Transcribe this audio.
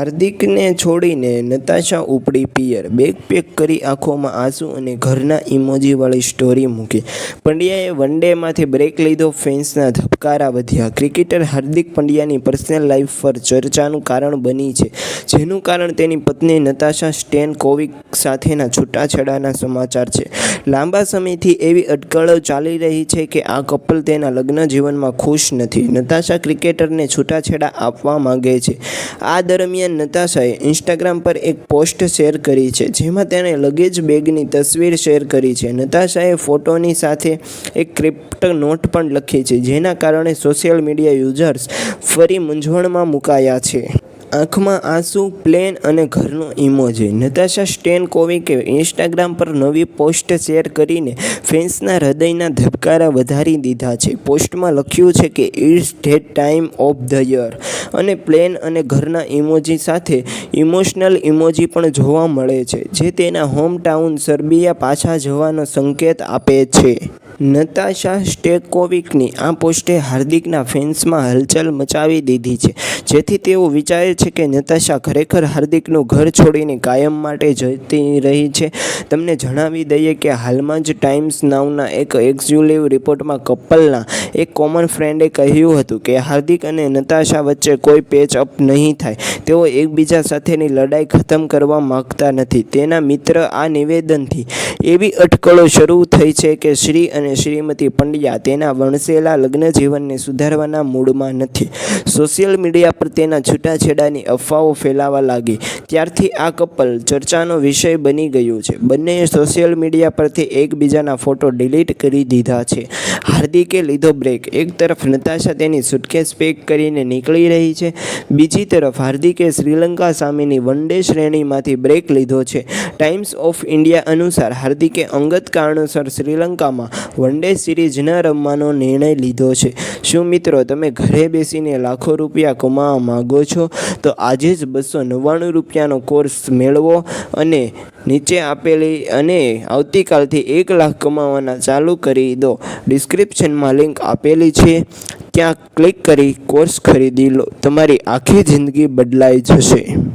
હાર્દિકને છોડીને નતાશા ઉપડી પિયર. બેગ પેક કરી આંખોમાં આંસુ અને ઘરના ઇમોજીવાળી સ્ટોરી મૂકી. પંડ્યાએ વન ડેમાંથી બ્રેક લીધો, ફેન્સના ધબકારા વધ્યા. ક્રિકેટર હાર્દિક પંડ્યાની પર્સનલ લાઈફ પર ચર્ચાનું કારણ બની છે, જેનું કારણ તેની પત્ની નતાશા સ્ટેન કોવિક સાથેના છૂટાછેડાના સમાચાર છે. લાંબા સમયથી એવી અટકળો ચાલી રહી છે કે આ કપલ તેના લગ્ન જીવનમાં ખુશ નથી. નતાશા ક્રિકેટરને છૂટાછેડા આપવા માંગે છે. આ દરમિયાન નતાશાએ ઇન્સ્ટાગ્રામ પર એક પોસ્ટ શેર કરી છે, જેમાં તેણે લગેજ બેગની તસવીર શેર કરી છે. નતાશાએ ફોટોની સાથે એક ક્રિપ્ટ નોટ પણ લખી છે, જેના કારણે સોશિયલ મીડિયા યુઝર્સ ફરી મૂંઝવણમાં મુકાયા છે. આંખમાં આંસુ, પ્લેન અને ઘરનો ઇમોજી નતાશા સ્ટેન કોવિકે ઇન્સ્ટાગ્રામ પર નવી પોસ્ટ શેર કરીને ફેન્સના હૃદયના ધબકારા વધારી દીધા છે. પોસ્ટમાં લખ્યું છે કે, it's that time of the year. અને પ્લેન અને ઘરના ઇમોજી સાથે ઇમોશનલ ઇમોજી પણ જોવા મળે છે, જે તેના હોમ ટાઉન સર્બિયા પાછા જવાનો સંકેત આપે છે. નતાશા સ્ટેકોવિકની આ પોસ્ટે હાર્દિકના ફેન્સમાં હલચલ મચાવી દીધી છે. જેથી તેઓ વિચારે છે કે નતાશા ખરેખર હાર્દિકનું ઘર છોડીને કાયમ માટે જતી રહી છે. તમને જણાવી દઈએ કે હાલમાં જ ટાઈમ્સ નાવના એક એક્ઝ્યુલિવ રિપોર્ટમાં કપલના એક કોમન ફ્રેન્ડે કહ્યું હતું કે હાર્દિક અને નતાશા વચ્ચે કોઈ પેચ અપ નહીં થાય. તેઓ એકબીજા સાથેની લડાઈ ખતમ કરવા માગતા નથી. તેના મિત્ર આ નિવેદનથી એવી અટકળો શરૂ થઈ છે કે શ્રી અને શ્રીમતી પંડ્યા તેના વણસેલા લગ્ન જીવનને સુધારવાના મૂડમાં નથી. સોશિયલ મીડિયા પર તેના છૂટાછેડાની અફવાઓ ફેલાવા લાગી. ત્યારથી આ કપલ ચર્ચાનો વિષય બની ગયું છે. બંનેએ સોશિયલ મીડિયા પરથી એકબીજાના ફોટો ડિલીટ કરી દીધા છે. હાર્દિકે લીધો બ્રેક. એક તરફ નતાશા તેની સુટકેસ પેક કરીને નીકળી રહી છે. બીજી તરફ હાર્દિકે શ્રીલંકા સામેની વન ડે શ્રેણીમાંથી બ્રેક લીધો છે. ટાઈમ્સ ઓફ ઇન્ડિયા અનુસાર હાર્દિકે અંગત કારણોસર શ્રીલંકામાં વન ડે સિરીઝ ન રમવાનો નિર્ણય લીધો છે. શું મિત્રો, તમે ઘરે બેસીને લાખો રૂપિયા કમાવા માગો છો? તો આજે જ બસો નવ્વાણું રૂપિયાનો કોર્સ મેળવો અને નીચે આપેલી અને આવતીકાલથી એક લાખ કમાવાના ચાલુ કરી દો. ડિસ્ક્રિપ્શનમાં લિંક આપેલી છે. ત્યાં ક્લિક કરી કોર્સ ખરીદી લો. તમારી આખી જિંદગી બદલાઈ જશે.